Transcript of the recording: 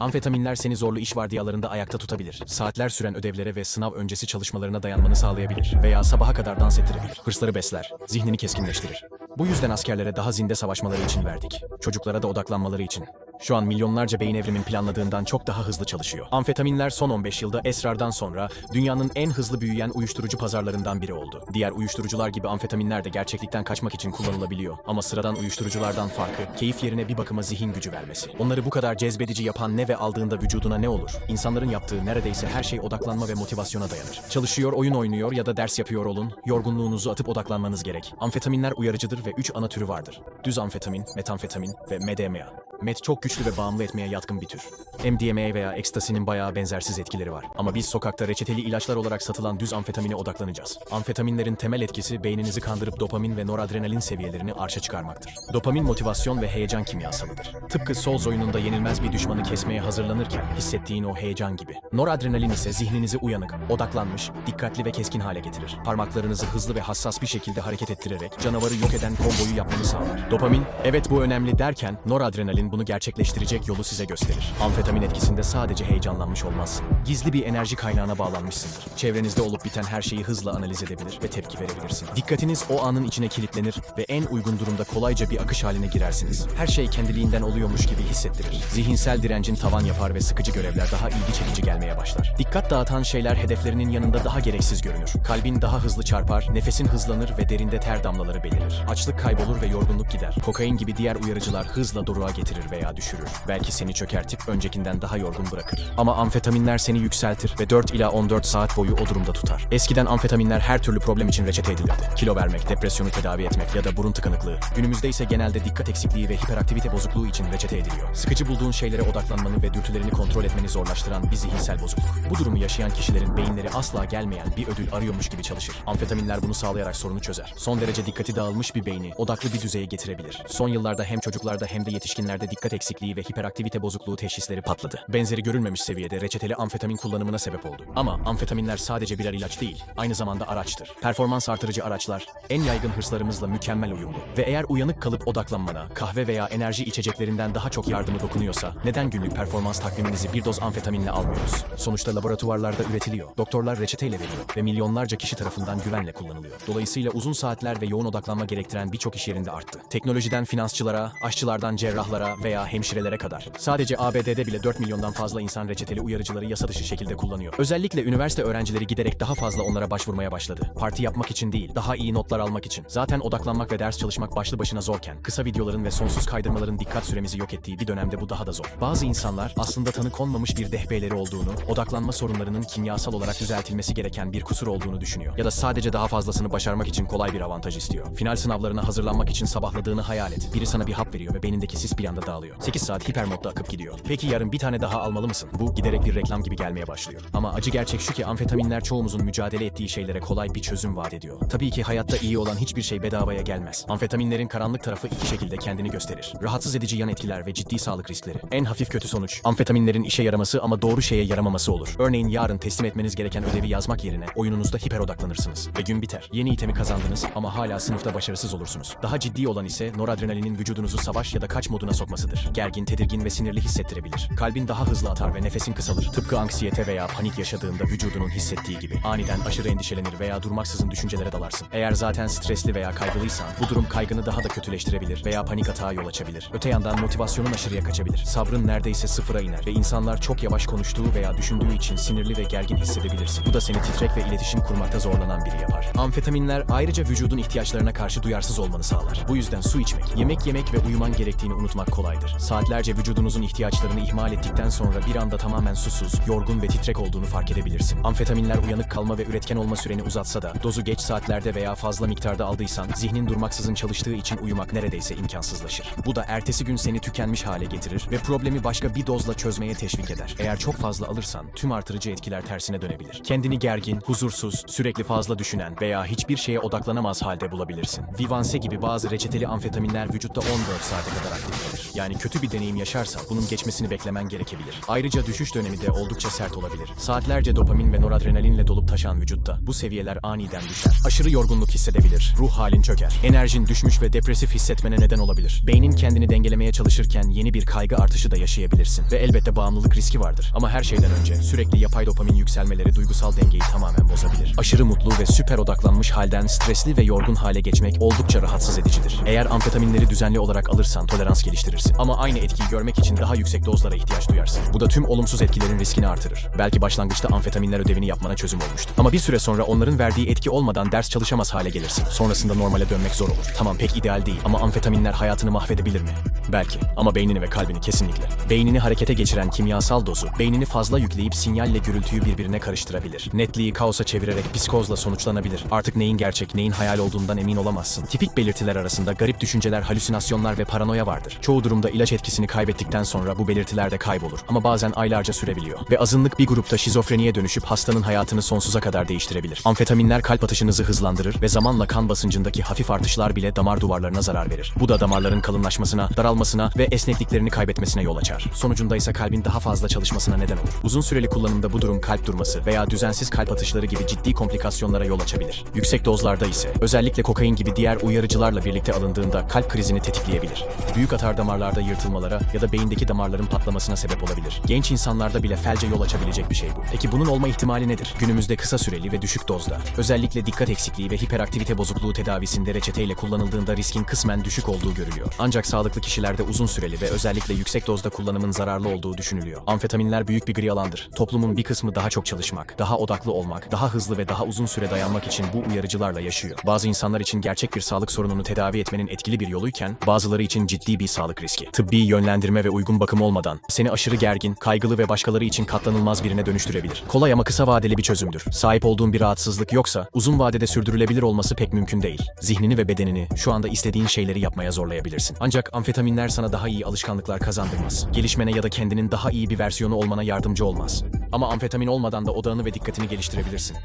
Amfetaminler seni zorlu iş vardiyalarında ayakta tutabilir. Saatler süren ödevlere ve sınav öncesi çalışmalarına dayanmanı sağlayabilir. Veya sabaha kadar dans ettirebilir. Hırsları besler, zihnini keskinleştirir. Bu yüzden askerlere daha zinde savaşmaları için verdik. Çocuklara da odaklanmaları için. Şu an milyonlarca beyin evrimin planladığından çok daha hızlı çalışıyor. Amfetaminler son 15 yılda esrardan sonra dünyanın en hızlı büyüyen uyuşturucu pazarlarından biri oldu. Diğer uyuşturucular gibi amfetaminler de gerçeklikten kaçmak için kullanılabiliyor. Ama sıradan uyuşturuculardan farkı, keyif yerine bir bakıma zihin gücü vermesi. Onları bu kadar cezbedici yapan ne ve aldığında vücuduna ne olur? İnsanların yaptığı neredeyse her şey odaklanma ve motivasyona dayanır. Çalışıyor, oyun oynuyor ya da ders yapıyor olun, yorgunluğunuzu atıp odaklanmanız gerek. Amfetaminler uyarıcıdır ve 3 ana türü vardır. Düz amfetamin, metamfetamin ve MDMA. Met çok güçlü ve bağımlı etmeye yatkın bir tür. MDMA veya ekstasinin bayağı benzersiz etkileri var. Ama biz sokakta reçeteli ilaçlar olarak satılan düz amfetamine odaklanacağız. Amfetaminlerin temel etkisi beyninizi kandırıp dopamin ve noradrenalin seviyelerini arşa çıkarmaktır. Dopamin motivasyon ve heyecan kimyasalıdır. Tıpkı Souls oyununda yenilmez bir düşmanı kesmeye hazırlanırken hissettiğin o heyecan gibi. Noradrenalin ise zihninizi uyanık, odaklanmış, dikkatli ve keskin hale getirir. Parmaklarınızı hızlı ve hassas bir şekilde hareket ettirerek canavarı yok eden komboyu yapmanı sağlar. Dopamin, evet bu önemli derken noradrenalin bunu gerçekleştirecek yolu size gösterir. Amfetamin etkisinde sadece heyecanlanmış olmazsın. Gizli bir enerji kaynağına bağlanmışsındır. Çevrenizde olup biten her şeyi hızla analiz edebilir ve tepki verebilirsin. Dikkatiniz o anın içine kilitlenir ve en uygun durumda kolayca bir akış haline girersiniz. Her şey kendiliğinden oluyormuş gibi hissettirir. Zihinsel direncin tavan yapar ve sıkıcı görevler daha ilgi çekici gelmeye başlar. Dikkat dağıtan şeyler hedeflerinin yanında daha gereksiz görünür. Kalbin daha hızlı çarpar, nefesin hızlanır ve derinde ter damlaları belirir. Açlık kaybolur ve yorgunluk gider. Kokain gibi diğer uyarıcılar hızla doruğa getirir veya düşürür. Belki seni çökertip öncekinden daha yorgun bırakır. Ama amfetaminler seni yükseltir ve 4 ila 14 saat boyu o durumda tutar. Eskiden amfetaminler her türlü problem için reçete edilirdi. Kilo vermek, depresyonu tedavi etmek ya da burun tıkanıklığı. Günümüzde ise genelde dikkat eksikliği ve hiperaktivite bozukluğu için reçete ediliyor. Sıkıcı bulduğun şeylere odaklanmanı ve dürtülerini kontrol etmeni zorlaştıran bir zihinsel bozukluk. Bu durumu yaşayan kişilerin beyinleri asla gelmeyen bir ödül arıyormuş gibi çalışır. Amfetaminler bunu sağlayarak sorunu çözer. Son derece dikkati dağılmış bir beyni odaklı bir düzeye getirebilir. Son yıllarda hem çocuklarda hem de yetişkinlerde dikkat eksikliği ve hiperaktivite bozukluğu teşhisleri patladı. Benzeri görülmemiş seviyede reçeteli amfetamin kullanımına sebep oldu. Ama amfetaminler sadece birer ilaç değil, aynı zamanda araçtır. Performans artırıcı araçlar en yaygın hırslarımızla mükemmel uyumlu. Ve eğer uyanık kalıp odaklanmana, kahve veya enerji içeceklerinden daha çok yardımı dokunuyorsa neden günlük performans takviminizi bir doz amfetaminle almıyoruz? Sonuçta laboratuvarlarda üretiliyor. Doktorlar reçeteyle veriyor ve milyonlarca kişi tarafından güvenle kullanılıyor. Dolayısıyla uzun saatler ve yoğun odaklanma gerektiren birçok iş yerinde arttı. Teknolojiden finansçılara, aşçılardan cerrahlara veya hemşirelere kadar. Sadece ABD'de bile 4 milyondan fazla insan reçeteli uyarıcıları yasa dışı şekilde kullanıyor. Özellikle üniversite öğrencileri giderek daha fazla onlara başvurmaya başladı. Parti yapmak için değil, daha iyi notlar almak için. Zaten odaklanmak ve ders çalışmak başlı başına zorken, kısa videoların ve sonsuz kaydırmaların dikkat süremizi yok ettiği bir dönemde bu daha da zor. Bazı insanlar aslında tanı konmamış bir dehbeleri olduğunu, odaklanma sorunlarının kimyasal olarak düzeltilmesi gereken bir kusur olduğunu düşünüyor. Ya da sadece daha fazlasını başarmak için kolay bir avantaj istiyor. Final sınavlarına hazırlanmak için sabahladığını hayal et. Biri sana bir hap veriyor ve beynindeki sis bir anda dağılıyor. 8 saat hiper modda akıp gidiyor. Peki yarın bir tane daha almalı mısın? Bu giderek bir reklam gibi gelmeye başlıyor. Ama acı gerçek şu ki amfetaminler çoğumuzun mücadele ettiği şeylere kolay bir çözüm vaat ediyor. Tabii ki hayatta iyi olan hiçbir şey bedavaya gelmez. Amfetaminlerin karanlık tarafı iki şekilde kendini gösterir. Rahatsız edici yan etkiler ve ciddi sağlık riskleri. En hafif kötü sonuç, amfetaminlerin işe yaraması ama doğru şeye yaramaması olur. Örneğin yarın teslim etmeniz gereken ödevi yazmak yerine oyununuzda hiper odaklanırsınız. Ve gün biter. Yeni itemi kazandınız ama hala sınıfta başarısız olursunuz. Daha ciddi olan ise noradrenalinin vücudunuzu savaş ya da kaç moduna sokmasıdır. Gergin, tedirgin ve sinirli hissettirebilir. Kalbin daha hızlı atar ve nefesin kısalır. Tıpkı anksiyete veya panik yaşadığında vücudunun hissettiği gibi. Aniden aşırı endişelenir veya durmaksızın düşüncelere dalarsın. Eğer zaten stresli veya kaygılıysan bu durum kaygını daha da kötüleştirebilir veya panik atağa yol açabilir. Öte yandan motivasyonun aşırıya kaçabilir. Sabrın neredeyse sıfıra iner ve insanlar çok yavaş konuştuğu veya düşündüğü için sinirli ve gergin hissedebilirsin. Bu da seni titrek ve iletişim kurmakta zorlanan biri yapar. Amfetaminler ayrıca vücudun ihtiyaçlarına karşı duyarsız olmanı sağlar. Bu yüzden su içmek, yemek yemek ve uyuman gerektiğini unutmak kolaydır. Saatlerce vücudunuzun ihtiyaçlarını ihmal ettikten sonra bir anda tamamen susuz, yorgun ve titrek olduğunu fark edebilirsin. Amfetaminler uyanık kalma ve üretken olma süreni uzatsa da dozu geç saatlerde veya fazla miktarda aldıysan zihnin durmaksızın çalıştığı için uyumak neredeyse imkansızlaşır. Bu da ertesi gün seni tükenmiş hale getirir ve problemi başka bir dozla çözmeye teşvik eder. Eğer çok fazla alırsan tüm artırıcı etkiler tersine dönebilir. Kendini gergin, huzursuz, sürekli fazla düşünen veya hiçbir şeye odaklanamaz halde bulabilirsin. Vivan Avanse gibi bazı reçeteli amfetaminler vücutta 14 saate kadar aktif kalır. Yani kötü bir deneyim yaşarsan bunun geçmesini beklemen gerekebilir. Ayrıca düşüş dönemi de oldukça sert olabilir. Saatlerce dopamin ve noradrenalinle dolup taşan vücutta bu seviyeler aniden düşer. Aşırı yorgunluk hissedebilir, ruh halin çöker, enerjin düşmüş ve depresif hissetmene neden olabilir. Beynin kendini dengelemeye çalışırken yeni bir kaygı artışı da yaşayabilirsin. Ve elbette bağımlılık riski vardır. Ama her şeyden önce sürekli yapay dopamin yükselmeleri duygusal dengeyi tamamen bozabilir. Aşırı mutlu ve süper odaklanmış halden stresli ve yorgun hale geçmek oldukça rahatsız edicidir. Eğer amfetaminleri düzenli olarak alırsan tolerans geliştirirsin. Ama aynı etkiyi görmek için daha yüksek dozlara ihtiyaç duyarsın. Bu da tüm olumsuz etkilerin riskini artırır. Belki başlangıçta amfetaminler ödevini yapmana çözüm olmuştu. Ama bir süre sonra onların verdiği etki olmadan ders çalışamaz hale gelirsin. Sonrasında normale dönmek zor olur. Tamam pek ideal değil ama amfetaminler hayatını mahvedebilir mi? Belki ama beynini ve kalbini kesinlikle. Beynini harekete geçiren kimyasal dozu, beynini fazla yükleyip sinyalle gürültüyü birbirine karıştırabilir. Netliği kaosa çevirerek psikozla sonuçlanabilir. Artık neyin gerçek, neyin hayal olduğundan emin olamazsın. Tipik belirtiler arasında garip düşünceler, halüsinasyonlar ve paranoya vardır. Çoğu durumda ilaç etkisini kaybettikten sonra bu belirtiler de kaybolur. Ama bazen aylarca sürebiliyor. Ve azınlık bir grupta şizofreniye dönüşüp hastanın hayatını sonsuza kadar değiştirebilir. Amfetaminler kalp atışınızı hızlandırır ve zamanla kan basıncındaki hafif artışlar bile damar duvarlarına zarar verir. Bu da damarların kalınlaşmasına, daralmasına ve esnekliklerini kaybetmesine yol açar. Sonucunda ise kalbin daha fazla çalışmasına neden olur. Uzun süreli kullanımda bu durum kalp durması veya düzensiz kalp atışları gibi ciddi komplikasyonlara yol açabilir. Yüksek dozlarda ise özellikle kokain gibi diğer uyarıcılarla birlikte alındığında kalp krizini tetikleyebilir. Büyük atar damarlarda yırtılmalara ya da beyindeki damarların patlamasına sebep olabilir. Genç insanlarda bile felce yol açabilecek bir şey bu. Peki bunun olma ihtimali nedir? Günümüzde kısa süreli ve düşük dozda, özellikle dikkat eksikliği ve hiperaktivite bozukluğu tedavisinde reçeteyle kullanıldığında riskin kısmen düşük olduğu görülüyor. Ancak sağlıklı kişilerde uzun süreli ve özellikle yüksek dozda kullanımın zararlı olduğu düşünülüyor. Amfetaminler büyük bir gri alandır. Toplumun bir kısmı daha çok çalışmak, daha odaklı olmak, daha hızlı ve daha uzun süre dayanmak için bu uyarıcılarla yaşıyor. Bazı insanlar için gerçek bir sağlık sorununu tedavi etmenin etkili bir yoluyken, bazıları için ciddi bir sağlık riski. Tıbbi yönlendirme ve uygun bakım olmadan seni aşırı gergin, kaygılı ve başkaları için katlanılmaz birine dönüştürebilir. Kolay ama kısa vadeli bir çözümdür. Sahip olduğun bir rahatsızlık yoksa uzun vadede sürdürülebilir olması pek mümkün değil. Zihnini ve bedenini şu anda istediğin şeyleri yapmaya zorlayabilirsin. Ancak amfetaminler sana daha iyi alışkanlıklar kazandırmaz. Gelişmene ya da kendinin daha iyi bir versiyonu olmana yardımcı olmaz. Ama amfetamin olmadan da odağını ve dikkatini geliştirebilirsin.